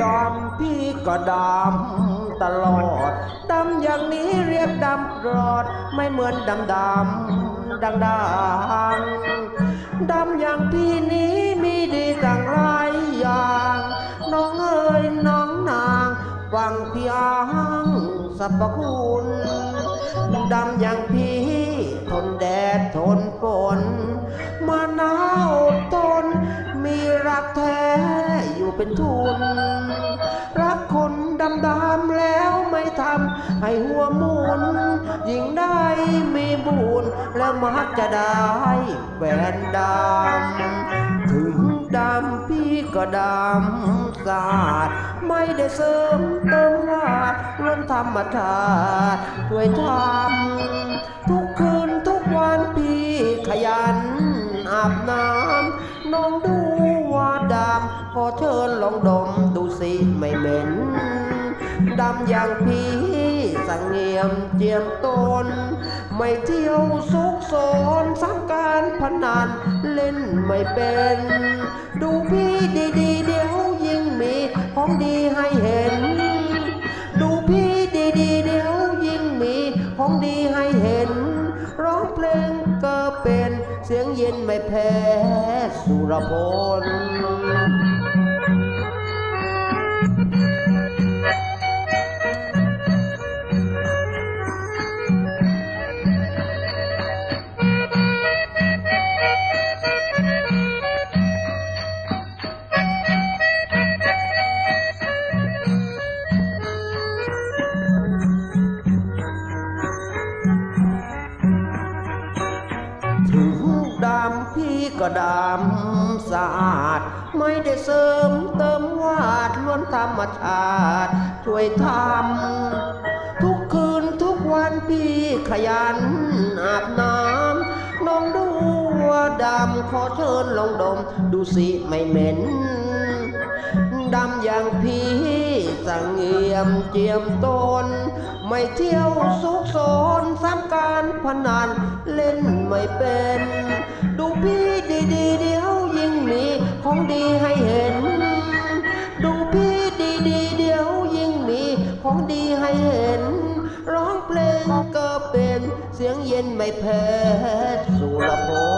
ดอพี่ก็ดำตลอดดำอย่างนี้เรียกดำรอด ไม่เหมือนดำดำดังดังดำอย่างพี่นี้มีดีต่างราร รรพคุณดำอย่างพี่ทนแดดทนฝนมาหนาวทนมีรักแท้อยู่เป็นทุน รักคนดำดำแล้วไม่ทำให้หัวหมุนยิ่งได้มีบุญแล้วมักจะได้แฟนดำถึง ดำพี่ก็ดำสะอาดไม่ได้เสริมเติมวาดล้วนธรรมชาติช่วยทำทุกคืนทุกวันพี่ขยันอาบน้ำน้องดูว่าดำขอเชิญลองดมดูสิไม่เหม็นดำอย่างพี่สังเงียมเจียมตน ไม่เที่ยวซุกซนสังการพนันเล่นไม่เป็น ดูพี่ดีๆเดี๋ยวยิ่งมีของดีให้เห็น ดูพี่ดีๆเดี๋ยวยิ่งมีของดีให้เห็น ร้องเพลงก็เป็นเสียงเย็นไม่แพ้สุรพล ก็ดำสะอาด ไม่ได้เสริมเติมวาดล้วนธรรมชาติช่วยทำทุกคืนทุกวันพี่ขยันอาบน้ำน้องดูว่าดำขอเชิญลองดม ดูสิไม่เหม็นดำอย่างพี่สังเงียมเจียมตน ไม่เที่ยวซุกซนสร้างการพนันเล่นไม่เป็น ดูพี่ ดีเดี๋ยวยิ่งมีของดีให้เห็น ดูพี่ดีๆเดี๋ยวยิ่งมีของดีให้เห็น ร้องเพลงก็เป็นเสียงเย็นไม่แพ้สุรพล